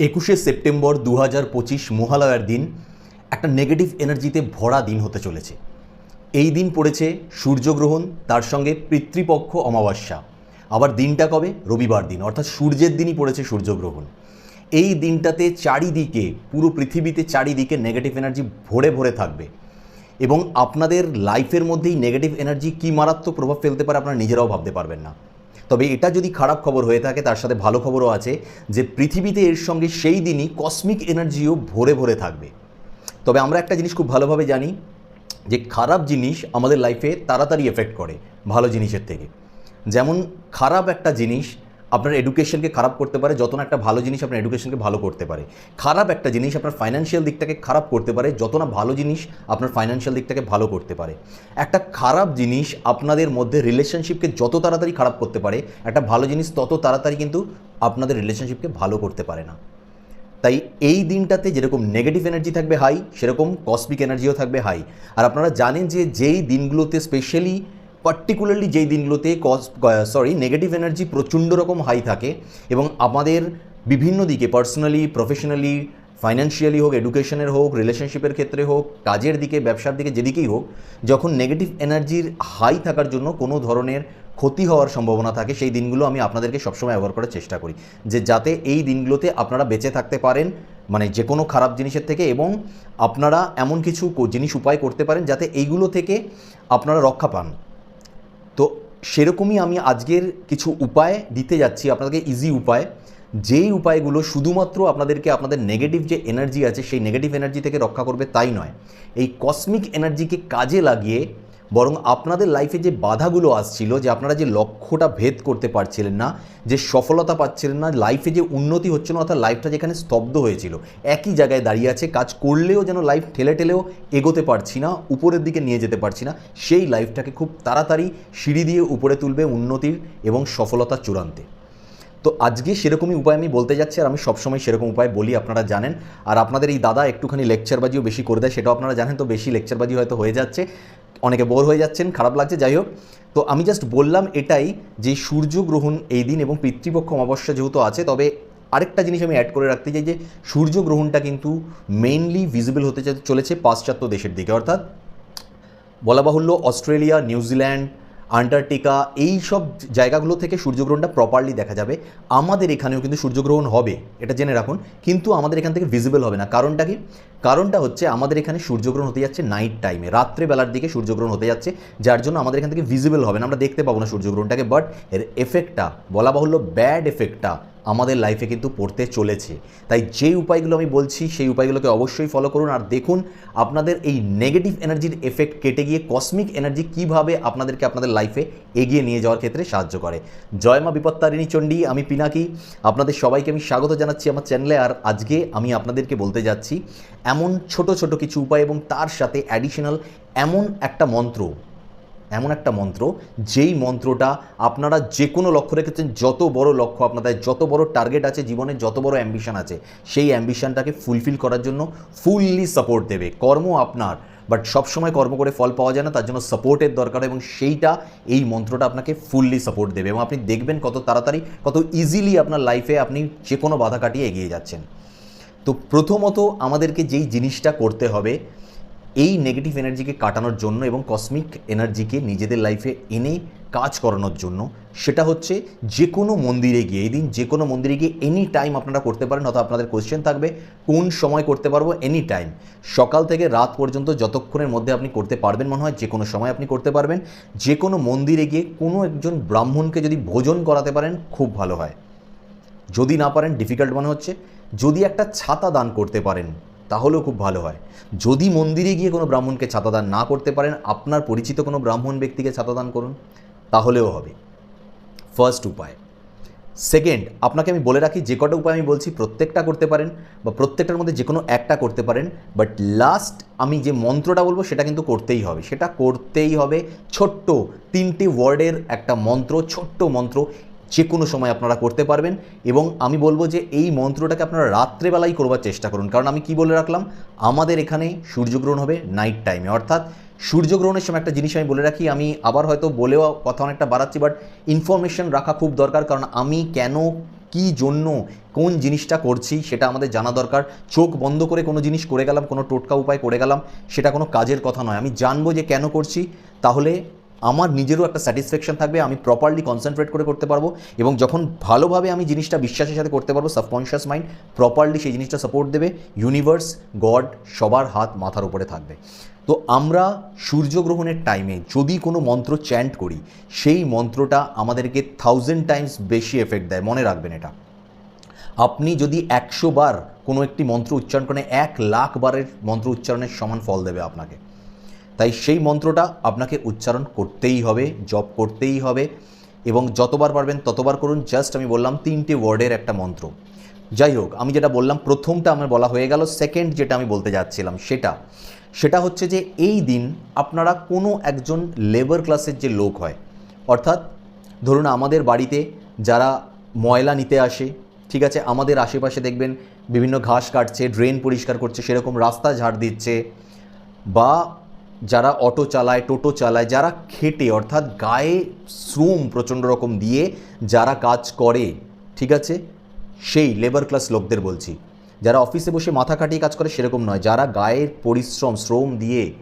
একুশে সেপ্টেম্বর দু হাজার পঁচিশ মহালয়ার দিন একটা নেগেটিভ এনার্জিতে ভরা দিন হতে চলেছে। এই দিন পড়েছে সূর্যগ্রহণ, তার সঙ্গে পিতৃপক্ষ অমাবস্যা। আবার দিনটা কবে? রবিবার দিন, অর্থাৎ সূর্যের দিনই পড়েছে সূর্যগ্রহণ। এই দিনটাতে চারিদিকে, পুরো পৃথিবীতে চারিদিকে নেগেটিভ এনার্জি ভরে ভরে থাকবে। এবং আপনাদের লাইফের মধ্যেই নেগেটিভ এনার্জি কী মারাত্মক প্রভাব ফেলতে পারে আপনারা নিজেরাও ভাবতে পারবেন না। তবে এটা যদি খারাপ খবর হয়ে থাকে, তার সাথে ভালো খবরও আছে যে পৃথিবীতে এর সঙ্গে সেই দিনই কসমিক এনার্জিও ভরে ভরে থাকবে। তবে আমরা একটা জিনিস খুব ভালোভাবে জানি যে খারাপ জিনিস আমাদের লাইফে তাড়াতাড়ি এফেক্ট করে ভালো জিনিসের থেকে। যেমন খারাপ একটা জিনিস আপনার এডুকেশনকে খারাপ করতে পারে, যত না একটা ভালো জিনিস আপনার এডুকেশনকে ভালো করতে পারে। খারাপ একটা জিনিস আপনার ফাইন্যান্সিয়াল দিকটাকে খারাপ করতে পারে, যত না ভালো জিনিস আপনার ফাইন্যান্সিয়াল দিকটাকে ভালো করতে পারে। একটা খারাপ জিনিস আপনাদের মধ্যে রিলেশনশিপকে যত তাড়াতাড়ি খারাপ করতে পারে, একটা ভালো জিনিস তত তাড়াতাড়ি কিন্তু আপনাদের রিলেশনশিপকে ভালো করতে পারে না। তাই এই দিনটাতে যেরকম নেগেটিভ এনার্জি থাকবে, হাই, সেরকম কসমিক এনার্জিও থাকবে, হাই। আর আপনারা জানেন যে যেই দিনগুলোতে স্পেশালি পার্টিকুলারলি যেই দিনগুলোতে কস সরি নেগেটিভ এনার্জি প্রচণ্ড রকম হাই থাকে এবং আমাদের বিভিন্ন দিকে পার্সোনালি প্রফেশনালি ফাইন্যান্সিয়ালি হোক এডুকেশনের হোক রিলেশনশিপের ক্ষেত্রে হোক, কাজের দিকে, ব্যবসার দিকে, যেদিকেই হোক, যখন নেগেটিভ এনার্জির হাই থাকার জন্য কোনো ধরনের ক্ষতি হওয়ার সম্ভাবনা থাকে, সেই দিনগুলো আমি আপনাদেরকে সবসময় ব্যবহার করার চেষ্টা করি। যে যাতে এই দিনগুলোতে আপনারা বেঁচে থাকতে পারেন মানে যে কোনো খারাপ জিনিসের থেকে এবং আপনারা এমন কিছু জিনিস উপায় করতে পারেন যাতে এইগুলো থেকে আপনারা রক্ষা পান। তো সেরকমই আমি আজকের কিছু উপায় দিতে যাচ্ছি, আপনাদেরকে ইজি উপায়। যেই উপায়গুলো শুধুমাত্র আপনাদেরকে আপনাদের নেগেটিভ যে এনার্জি আছে, সেই নেগেটিভ এনার্জি থেকে রক্ষা করবে তাই নয়। এই কসমিক এনার্জিকে কাজে লাগিয়ে বরং আপনাদের লাইফে যে বাধাগুলো আসছিল, যে আপনারা যে লক্ষ্যটা ভেদ করতে পারছিলেন না, যে সফলতা পাচ্ছিলেন না লাইফে যে উন্নতি হচ্ছিল না, অর্থাৎ লাইফটা যেখানে স্তব্ধ হয়েছিল, একই জায়গায় দাঁড়িয়ে আছে, কাজ করলেও যেন লাইফ ঠেলে ঠেলেও এগোতে পারছি না, উপরের দিকে নিয়ে যেতে পারছি না, সেই লাইফটাকে খুব তাড়াতাড়ি সিঁড়ি দিয়ে উপরে তুলবে উন্নতির এবং সফলতা চূড়ান্তে। তো আজকে সেরকমই উপায় আমি বলতে যাচ্ছি, আর আমি সবসময় সেরকম উপায় বলি, আপনারা জানেন। আর আপনাদের এই দাদা একটুখানি লেকচারবাজিও বেশি করে দেয়, সেটাও আপনারা জানেন, তো বেশি লেকচারবাজি হয়তো হয়ে যাচ্ছে। অনেকে বোর হয়ে যাচ্ছেন, খারাপ লাগছে, যাই হোক। তো আমি জাস্ট বললাম এটাই যে সূর্যগ্রহণ এই দিন এবং পিতৃপক্ষ অমাবস্যা যেহেতু আছে, তবে আরেকটা জিনিস আমি অ্যাড করে রাখতে চাই যে সূর্যগ্রহণটা কিন্তু মেইনলি ভিজিবল হতে চলেছে পাশ্চাত্য দেশের দিকে। অর্থাৎ বলা বাহুল্য অস্ট্রেলিয়া নিউজিল্যান্ড আন্টার্কটিকা, এই সব জায়গাগুলো থেকে সূর্যগ্রহণটা প্রপারলি দেখা যাবে। আমাদের এখানেও কিন্তু সূর্যগ্রহণ হবে, এটা জেনে রাখুন। কিন্তু আমাদের এখান থেকে ভিজিবল হবে না। কারণটা কি? কারণটা হচ্ছে আমাদের এখানে সূর্যগ্রহণ হতে যাচ্ছে নাইট টাইমে রাত্রেবেলার দিকে সূর্যগ্রহণ হতে যাচ্ছে, যার জন্য আমাদের এখান থেকে ভিজিবল হবে না। আমরা দেখতে পাবো না সূর্যগ্রহণটাকে বাট এর এফেক্টটা বলা বাহুল্য ব্যাড এফেক্টটা আমাদের লাইফে কিন্তু পড়তে চলেছে। তাই যেই উপায়গুলো আমি বলছি, সেই উপায়গুলোকে অবশ্যই ফলো করুন। আর দেখুন, আপনাদের এই নেগেটিভ এনার্জির এফেক্ট কেটে গিয়ে কসমিক এনার্জি কীভাবে আপনাদেরকে আপনাদের লাইফে এগিয়ে নিয়ে যাওয়ার ক্ষেত্রে সাহায্য করে। জয় মা বিপত্তারিণী চণ্ডী, আমি পিনাকি। আপনাদের সবাইকে আমি স্বাগত জানাচ্ছি আমার চ্যানেলে আর আজকে আমি আপনাদেরকে বলতে যাচ্ছি, এমন ছোট ছোট কিছু উপায় এবং তার সাথে অ্যাডিশনাল এমন একটা মন্ত্র এমন একটা মন্ত্র, যেই মন্ত্রটা আপনারা যে কোনো লক্ষ্য রেখেছেন, যত বড় লক্ষ্য আপনাদের যত বড় টার্গেট আছে জীবনে, যত বড় অ্যাম্বিশন আছে, সেই অ্যাম্বিশনটাকে ফুলফিল করার জন্য ফুললি সাপোর্ট দেবে। কর্ম আপনার বাট সবসময় কর্ম করে ফল পাওয়া যায় না, তার জন্য সাপোর্টের দরকার এবং সেইটা, এই মন্ত্রটা আপনাকে ফুললি সাপোর্ট দেবে এবং আপনি দেখবেন কত তাড়াতাড়ি, কত ইজিলি আপনার লাইফে আপনি যে কোনো বাধা কাটিয়ে এগিয়ে যাচ্ছেন। তো প্রথমত আমাদেরকে যেই জিনিসটা করতে হবে এই নেগেটিভ এনার্জিকে কাটানোর জন্য এবং কসমিক এনার্জিকে নিজেদের লাইফে এনে কাজ করানোর জন্য, সেটা হচ্ছে যে কোনো মন্দিরে গিয়ে, এই দিন যে কোনো মন্দিরে গিয়ে এনি টাইম আপনারা করতে পারেন অথবা আপনাদের কোয়েশ্চেন থাকবে, কোন সময় করতে পারব এনি টাইম সকাল থেকে রাত পর্যন্ত যতক্ষণের মধ্যে আপনি করতে পারবেন মনে হয়, যে কোনো সময় আপনি করতে পারবেন। যে কোনো মন্দিরে গিয়ে কোনো একজন ব্রাহ্মণকে যদি ভোজন করাতে পারেন, খুব ভালো হয়। যদি না পারেন ডিফিকাল্ট মনে হচ্ছে। যদি একটা ছাতা দান করতে পারেন তাহলেও খুব ভালো হয়। যদি মন্দিরে গিয়ে কোনো ব্রাহ্মণকে ছাতাদান না করতে পারেন, আপনার পরিচিত কোনো ব্রাহ্মণ ব্যক্তিকে ছাতাদান করুন, তাহলেও হবে। ফার্স্ট উপায়। সেকেন্ড আপনাকে আমি বলে রাখি, যে কটা উপায় আমি বলছি প্রত্যেকটা করতে পারেন বা প্রত্যেকটার মধ্যে যে কোনো একটা করতে পারেন বাট লাস্ট আমি যে মন্ত্রটা বলব সেটা কিন্তু করতেই হবে। সেটা করতেই হবে ছোট্ট তিনটি ওয়ার্ডের একটা মন্ত্র, ছোট্ট মন্ত্র। যে কোনো সময় আপনারা করতে পারবেন এবং আমি বলব যে এই মন্ত্রটাকে আপনারা রাত্রেবেলাই করবার চেষ্টা করুন। কারণ আমি কি বলে রাখলাম? আমাদের এখানে সূর্যগ্রহণ হবে নাইট টাইমে অর্থাৎ সূর্যগ্রহণের সময় একটা জিনিস আমি বলে রাখি, আমি আবার হয়তো বলেও কথা অনেকটা বাড়াচ্ছি বাট ইনফরমেশন রাখা খুব দরকার। কারণ আমি কেন, কি জন্য, কোন জিনিসটা করছি সেটা আমাদের জানা দরকার। চোখ বন্ধ করে কোনো জিনিস করে গেলাম, কোনো টোটকা উপায় করে গেলাম, সেটা কোনো কাজের কথা নয়। আমি জানব যে কেন করছি, তাহলে আমার নিজেরও একটা স্যাটিসফ্যাকশন থাকবে, আমি প্রপারলি কনসেন্ট্রেট করে করতে পারব এবং যখন ভালোভাবে আমি জিনিসটা বিশ্বাসের সাথে করতে পারব সাবকনশিয়াস মাইন্ড প্রপারলি সেই জিনিসটা সাপোর্ট দেবে ইউনিভার্স গড সবার হাত মাথার উপরে থাকবে। তো আমরা সূর্যগ্রহণের টাইমে যদি কোনো মন্ত্র চ্যান্ট করি, সেই মন্ত্রটা আমাদেরকে থাউজেন্ড টাইমস বেশি এফেক্ট দেয়, মনে রাখবেন এটা। আপনি যদি একশো বার কোনো একটি মন্ত্র উচ্চারণ করেন, এক লাখ বারের মন্ত্র উচ্চারণের সমান ফল দেবে আপনাকে। তাই সেই মন্ত্রটা আপনাকে উচ্চারণ করতেই হবে, জপ করতেই হবে এবং যতবার পারবেন ততবার করুন। জাস্ট আমি বললাম তিনটে ওয়ার্ডের একটা মন্ত্র। যাই হোক, আমি যেটা বললাম প্রথমটা আমার বলা হয়ে গেল সেকেন্ড যেটা আমি বলতে যাচ্ছিলাম সেটা। সেটা হচ্ছে যে এই দিন আপনারা কোনো একজন লেবার ক্লাসের যে লোক হয়, অর্থাৎ ধরুন আমাদের বাড়িতে যারা ময়লা নিতে আসে, ঠিক আছে, আমাদের আশেপাশে দেখবেন বিভিন্ন ঘাস কাটছে ড্রেন পরিষ্কার করছে, সেরকম রাস্তা ঝাড় দিচ্ছে বা যারা অটো চালায়, টোটো চালায়, যারা খেটে, অর্থাৎ গায়ে শ্রম প্রচণ্ড রকম দিয়ে যারা কাজ করে, ঠিক আছে? সেই লেবার ক্লাস লোকদের বলছি। যারা অফিসে বসে মাথা কাটিয়ে কাজ করে, সেরকম নয়। যারা গায়ের পরিশ্রম, শ্রম দিয়ে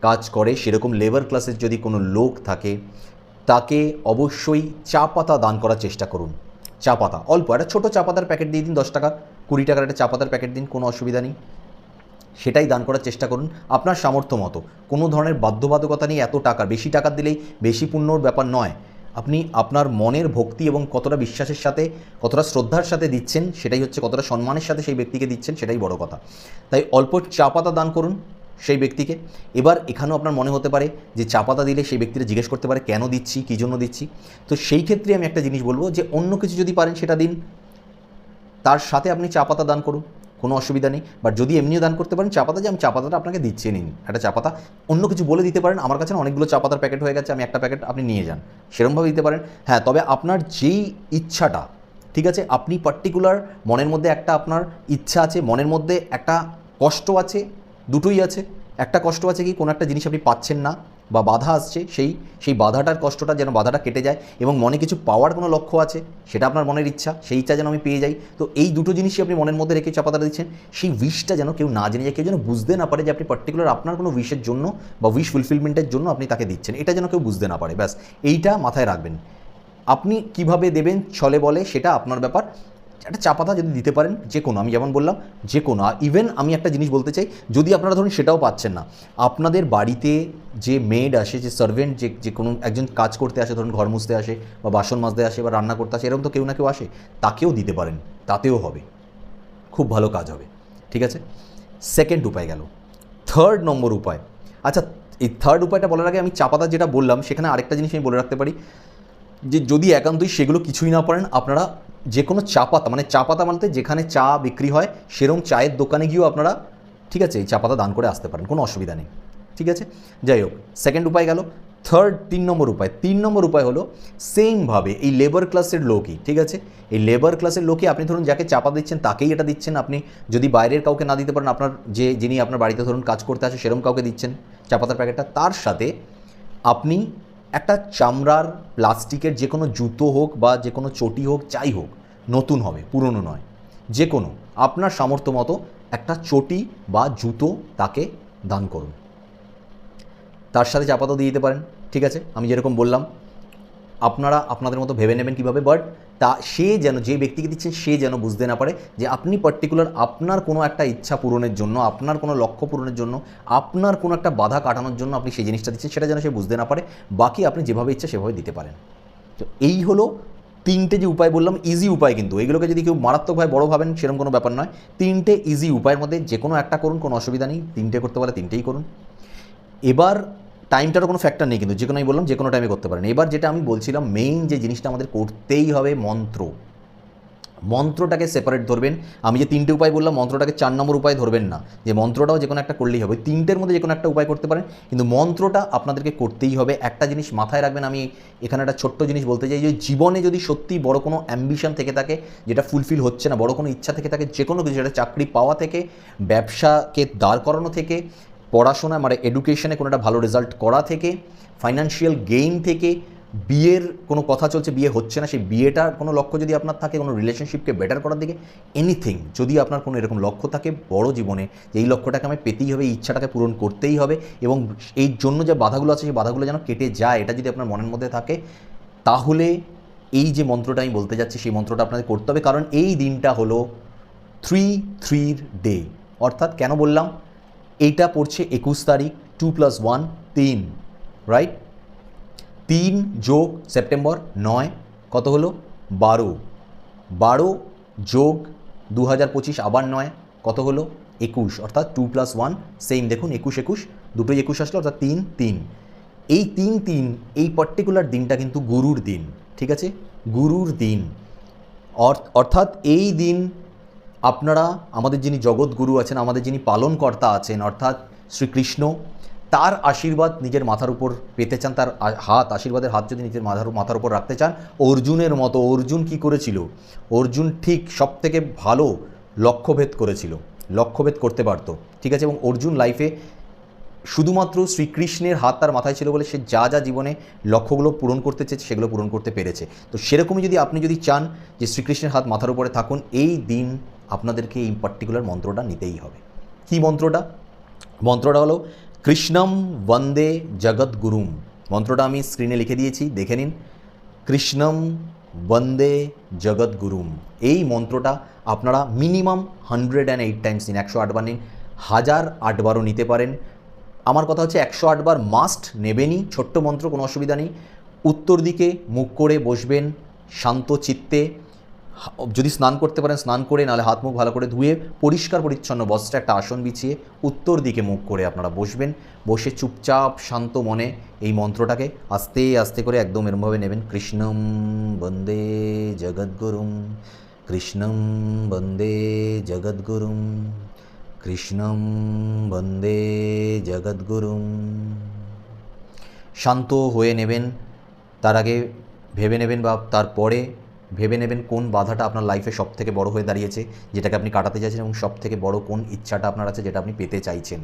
কাজ করে, সেরকম লেবার ক্লাসের যদি কোনো লোক থাকে, তাকে অবশ্যই চা পাতা দান করার চেষ্টা করুন। চা পাতা। অল্প, একটা ছোটো চা পাতার প্যাকেট দিয়ে দিন দশ টাকা, কুড়ি টাকার একটা চা পাতার প্যাকেট দিন, কোনো অসুবিধা নেই। সেটাই দান করার চেষ্টা করুন। আপনার সামর্থ্য মতো। কোনো ধরনের বাধ্যবাধকতা নেই, এত টাকা। বেশি টাকা দিলেই বেশি পুণ্যর ব্যাপার নয়। আপনি আপনার মনের ভক্তি এবং কতটা বিশ্বাসের সাথে, কতটা শ্রদ্ধার সাথে দিচ্ছেন, সেটাই হচ্ছে কতটা সম্মানের সাথে সেই ব্যক্তিকে দিচ্ছেন, সেটাই বড় কথা। তাই অল্প চা পাতা দান করুন সেই ব্যক্তিকে। এবার এখানেও আপনার মনে হতে পারে যে চা পাতা দিলে সেই ব্যক্তিরা জিজ্ঞেস করতে পারে, কেন দিচ্ছি? কী জন্য দিচ্ছি? তো সেই ক্ষেত্রে আমি একটা জিনিস বলব যে, অন্য কিছু যদি পারেন সেটা দিন। তার সাথে আপনি চা পাতা দান করুন। কোনো অসুবিধা নেই। বাট যদি এমনিও দান করতে পারেন চা পাতা যে আমি চা পাতাটা আপনাকে দিচ্ছি, নিন। একটা চা পাতা অন্য কিছু বলে দিতে পারেন, আমার কাছে অনেকগুলো চা পাতার প্যাকেট হয়ে গেছে, আমি একটা প্যাকেট আপনি নিয়ে যান। সেরকমভাবে দিতে পারেন। হ্যাঁ তবে আপনার যেই ইচ্ছাটা, ঠিক আছে? আপনি পার্টিকুলার মনের মধ্যে একটা আপনার ইচ্ছা আছে, মনের মধ্যে একটা কষ্ট আছে, দুটোই আছে। একটা কষ্ট আছে কি, কোনো একটা জিনিস আপনি পাচ্ছেন না বা বাধা আসছে, সেই সেই বাধাটার কষ্টটা যেন বাধাটা কেটে যায় এবং মনে কিছু পাওয়ার কোনো লক্ষ্য আছে, সেটা আপনার মনের ইচ্ছা, সেই ইচ্ছা যেন আমি পেয়ে যাই। তো এই দুটো জিনিসই আপনি মনের মধ্যে রেখে চাপাতাটা দিচ্ছেন। সেই উইশটা যেন কেউ না জেনে যায়, কেউ যেন বুঝতে না পারে যে আপনি পার্টিকুলার আপনার কোনো উইশের জন্য বা উইশ ফুলফিলমেন্টের জন্য আপনি তাকে দিচ্ছেন। এটা যেন কেউ বুঝতে না পারে, ব্যাস। এইটা মাথায় রাখবেন। আপনি কীভাবে দেবেন, ছলে বলে, সেটা আপনার ব্যাপার। একটা চা পাতা যদি দিতে পারেন, যে কোনো, আমি যেমন বললাম, যে কোনো ইভেন আমি একটা জিনিস বলতে চাই, যদি আপনারা ধরুন সেটাও পাচ্ছেন না, আপনাদের বাড়িতে যে মেড আসে, যে সার্ভেন্ট যে যে কোনো একজন কাজ করতে আসে, ধরুন ঘর মুছতে আসে, বা বাসন মাজতে আসে, বা রান্না করতে আসে, এরকম তো কেউ না কেউ আসে, তাকেও দিতে পারেন, তাতেও হবে। খুব ভালো কাজ হবে, ঠিক আছে? সেকেন্ড উপায় গেল। থার্ড নম্বর উপায়। আচ্ছা এই থার্ড উপায়টা বলার আগে আমি চা পাতা যেটা বললাম, সেখানে আরেকটা জিনিস আমি বলে রাখতে পারি, যে যদি একান্তই সেগুলো কিছুই না পারেন, আপনারা যে কোনো চা পাতা মানে চা পাতা মানতে যেখানে চা বিক্রি হয়, সেরকম চায়ের দোকানে গিয়েও আপনারা, ঠিক আছে, এই চা পাতা দান করে আসতে পারেন, কোনো অসুবিধা নেই, ঠিক আছে? যাই হোক সেকেন্ড উপায় গেল থার্ড তিন নম্বর উপায়, তিন নম্বর উপায় হলো সেমভাবে এই লেবার ক্লাসের লোকই, ঠিক আছে? এই লেবার ক্লাসের লোকই, আপনি ধরুন যাকে চাপা দিচ্ছেন, তাকেই এটা দিচ্ছেন, আপনি যদি বাইরের কাউকে না দিতে পারেন, আপনার যে, যিনি আপনার বাড়িতে ধরুন কাজ করতে আসে, সেরকম কাউকে দিচ্ছেন চা পাতার প্যাকেটটা, তার সাথে আপনি একটা চামড়ার প্লাস্টিকের যে কোনো জুতো হোক বা যে কোনো চটি হোক, যাই হোক নতুন হবে, পুরনো নয়। যে কোনো, আপনার সামর্থ্য মতো একটা চটি বা জুতো তাকে দান করুন। তার সাথে চাপাতাও দিয়ে দিতে পারেন, ঠিক আছে? আমি যেরকম বললাম, আপনারা আপনাদের মতো ভেবে নেবেন কীভাবে বাট তা সে যেন, যে ব্যক্তিকে দিচ্ছেন, সে যেন বুঝতে না পারে যে আপনি পার্টিকুলার আপনার কোনো একটা ইচ্ছা পূরণের জন্য, আপনার কোনো লক্ষ্য পূরণের জন্য, আপনার কোনো একটা বাধা কাটানোর জন্য আপনি সেই জিনিসটা দিচ্ছেন, সেটা যেন সে বুঝতে না পারে। বাকি আপনি যেভাবে ইচ্ছা সেভাবে দিতে পারেন। তো এই হলো তিনটে যে উপায় বললাম ইজি উপায় কিন্তু। এগুলোকে যদি কেউ মারাত্মকভাবে বড় ভাবেন, সেরকম কোনো ব্যাপার নয়। তিনটে ইজি উপায়ের মধ্যে যে কোনো একটা করুন, কোনো অসুবিধা নেই। তিনটে করতে পারলে তিনটেই করুন। এবার টাইমটারও কোনো ফ্যাক্টর নেই কিন্তু যে কোনো আমি বললাম যে কোনো টাইমে করতে পারেন। এবার যেটা আমি বলছিলাম মেইন যে জিনিসটা আমাদের করতেই হবে, মন্ত্র। মন্ত্রটাকে সেপারেট ধরবেন। আমি যে তিনটে উপায় বললাম, মন্ত্রটাকে চার নম্বর উপায় ধরবেন না। যে মন্ত্রটাও যে কোনো একটা করলেই হবে। তিনটের মধ্যে যে কোনো একটা উপায় করতে পারেন। কিন্তু মন্ত্রটা আপনাদেরকে করতেই হবে। একটা জিনিস মাথায় রাখবেন, আমি এখানে একটা ছোট্ট জিনিস বলতে চাই যে, জীবনে যদি সত্যি বড় কোনো অ্যাম্বিশন থেকে থাকে, যেটা ফুলফিল হচ্ছে না, বড় কোনো ইচ্ছা থেকে থাকে যে কোনো কিছু, সেটা চাকরি পাওয়া থেকে, ব্যবসাকে দাঁড় করানো থেকে পড়াশোনা মানে এডুকেশনে কোনো একটা ভালো রেজাল্ট করা থেকে ফাইন্যান্সিয়াল গেইন থেকে বিয়ের কোনো কথা চলছে, বিয়ে হচ্ছে না, সেই বিয়েটার কোনো লক্ষ্য যদি আপনার থাকে, কোনো রিলেশনশিপকে বেটার করার দিকে এনিথিং যদি আপনার কোনো এরকম লক্ষ্য থাকে বড় জীবনে, যে এই লক্ষ্যটাকে আমি পেতেই হবে, এই ইচ্ছাটাকে পূরণ করতেই হবে এবং এই জন্য যে বাধাগুলো আছে, সেই বাধাগুলো যেন কেটে যায়, এটা যদি আপনার মনের মধ্যে থাকে, তাহলে এই যে মন্ত্রটা আমি বলতে যাচ্ছি, সেই মন্ত্রটা আপনাদের করতে হবে। কারণ এই দিনটা হলো থ্রি থ্রির ডে অর্থাৎ কেন বললাম? এইটা পড়ছে একুশ তারিখ টু প্লাস ওয়ান তিন রাইট তিন যোগ সেপ্টেম্বর নয়, কত হলো? বারো। বারো যোগ দু হাজার পঁচিশ আবার নয়, কত হলো? একুশ। অর্থাৎ টু প্লাস ওয়ান সেম দেখুন, একুশ একুশ। দুটোই একুশ আসলো, অর্থাৎ তিন তিন। এই তিন তিন, এই পার্টিকুলার দিনটা কিন্তু গুরুর দিন, ঠিক আছে? গুরুর দিন। অর্থ- অর্থাৎ এই দিন আপনারা, আমাদের যিনি জগৎগুরু আছেন, আমাদের যিনি পালনকর্তা আছেন, অর্থাৎ শ্রীকৃষ্ণ তার আশীর্বাদ নিজের মাথার উপর পেতে চান, তার হাত, আশীর্বাদের হাত যদি নিজের মাথার মাথার উপর রাখতে চান, অর্জুনের মতো, অর্জুন কি করেছিল? অর্জুন ঠিক সব থেকে ভালো লক্ষ্যভেদ করেছিল, লক্ষ্যভেদ করতে পারত, ঠিক আছে? এবং অর্জুন লাইফে শুধুমাত্র শ্রীকৃষ্ণের হাত তার মাথায় ছিল বলে সে যা যা জীবনে লক্ষ্যগুলো পূরণ করতে চেয়েছে, সেগুলো পূরণ করতে পেরেছে। তো সেরকমই যদি আপনি যদি চান যে শ্রীকৃষ্ণের হাত মাথার উপরে থাকুন, এই দিন আপনাদেরকে এই পার্টিকুলার মন্ত্রটা নিতেই হবে। কি মন্ত্রটা? মন্ত্রটা হলো কৃষ্ণম বন্দে জগৎগুরুম মন্ত্রটা আমি স্ক্রিনে লিখে দিয়েছি, দেখে নিন। কৃষ্ণম বন্দে জগৎগুরুম এই মন্ত্রটা আপনারা minimum hundred and eight times নিন, একশো আটবার নিন। হাজার আটবারও নিতে পারেন। আমার কথা হচ্ছে একশো আটবার মাস্ট নেবেনই, ছোট্ট মন্ত্র কোনো অসুবিধা নেই। উত্তর দিকে মুখ করে বসবেন, শান্ত চিত্তে। যদি স্নান করতে পারেন, স্নান করে, নাহলে হাত মুখ ভালো করে ধুয়ে পরিষ্কার পরিচ্ছন্ন বস্ত্রে একটা আসন বিছিয়ে উত্তর দিকে মুখ করে আপনারা বসবেন। বসে চুপচাপ, শান্ত মনে এই মন্ত্রটাকে আস্তে আস্তে করে একদম এরমভাবে নেবেন। কৃষ্ণম বন্দে জগদ্গুরুম, কৃষ্ণম বন্দে জগদ্গুরুম, কৃষ্ণম বন্দে জগদ্গুরুম। শান্ত হয়ে নেবেন, তার আগে ভেবে নেবেন বা তারপরে ভেবে নেবেন কোন বাধাটা আপনার লাইফে সব থেকে বড় হয়ে দাঁড়িয়েছে, যেটাকে আপনি কাটাতে চাইছেন এবং সব থেকে বড় কোন ইচ্ছাটা আপনার আছে যেটা আপনি পেতে চাইছেন।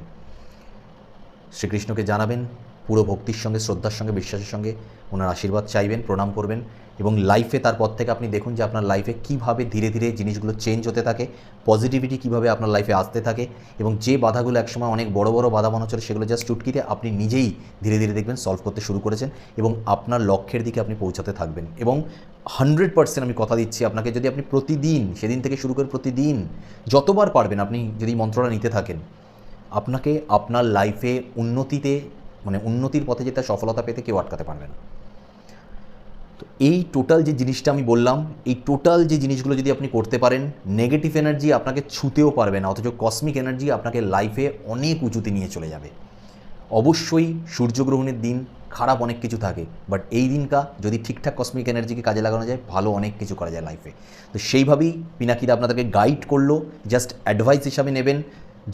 শ্রীকৃষ্ণকে জানাবেন, পুরো ভক্তির সঙ্গে, শ্রদ্ধার সঙ্গে, বিশ্বাসের সঙ্গে, ওনার আশীর্বাদ চাইবেন, প্রণাম করবেন। এবং লাইফে তারপর থেকে আপনি দেখুন যে আপনার লাইফে কীভাবে ধীরে ধীরে জিনিসগুলো চেঞ্জ হতে থাকে পজিটিভিটি কীভাবে আপনার লাইফে আসতে থাকে এবং যে বাধাগুলো একসময় অনেক বড় বড় বাধা মনে হচ্ছিল সেগুলো জাস্ট চুটকিতে আপনি নিজেই ধীরে ধীরে দেখবেন সলভ করতে শুরু করেছেন এবং আপনার লক্ষ্যের দিকে আপনি পৌঁছাতে থাকবেন এবং হান্ড্রেড পার্সেন্ট আমি কথা দিচ্ছি আপনাকে, যদি আপনি প্রতিদিন, সেদিন থেকে শুরু করে প্রতিদিন যতবার পারবেন আপনি যদি এই মন্ত্রটা নিতে থাকেন, আপনাকে আপনার লাইফে উন্নতিতে মানে উন্নতির পথে যেটা সফলতা পেতে কেউ আটকাতে পারবে না। এই টোটাল যে জিনিসটা আমি বললাম, এই টোটাল যে জিনিসগুলো যদি আপনি করতে পারেন নেগেটিভ এনার্জি আপনাকে ছুতেও পারবে না, অথচ কসমিক এনার্জি আপনাকে লাইফে অনেক উঁচুতে নিয়ে চলে যাবে। অবশ্যই সূর্যগ্রহণের দিন খারাপ অনেক কিছু থাকে বাট এই দিনটা যদি ঠিকঠাক কসমিক এনার্জিকে কাজে লাগানো যায়, ভালো অনেক কিছু করা যায় লাইফে তো সেইভাবেই পিনাকিদা আপনাদেরকে গাইড করল জাস্ট অ্যাডভাইস হিসাবে নেবেন,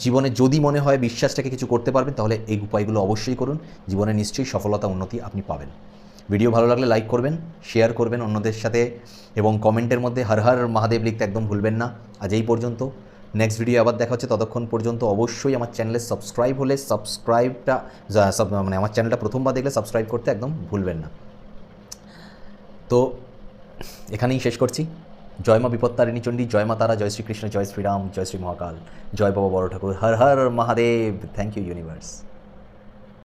জীবনে যদি মনে হয় বিশ্বাসটাকে কিছু করতে পারবেন, তাহলে এই উপায়গুলো অবশ্যই করুন, জীবনে নিশ্চয়ই সফলতা, উন্নতি আপনি পাবেন। ভিডিও ভালো লাগলে লাইক করবেন শেয়ার করবেন অন্যদের সাথে এবং কমেন্টের মধ্যে হর হর মহাদেব লিখতে একদম ভুলবেন না। আজ এই পর্যন্ত। নেক্সট ভিডিও আবার দেখা হচ্ছে ততক্ষণ পর্যন্ত। অবশ্যই আমার চ্যানেলে সাবস্ক্রাইব হলে সাবস্ক্রাইবটা মানে আমার চ্যানেলটা প্রথমবার দেখলে সাবস্ক্রাইব করতে একদম ভুলবেন না। তো এখানেই শেষ করছি। জয় মা বিপত্তারিণী চণ্ডী, জয় মা তারা, জয় শ্রীকৃষ্ণ, জয় শ্রীরাম, জয় শ্রী মহাকাল, জয় বাবা বড় ঠাকুর, Har Har Mahadev. Thank you universe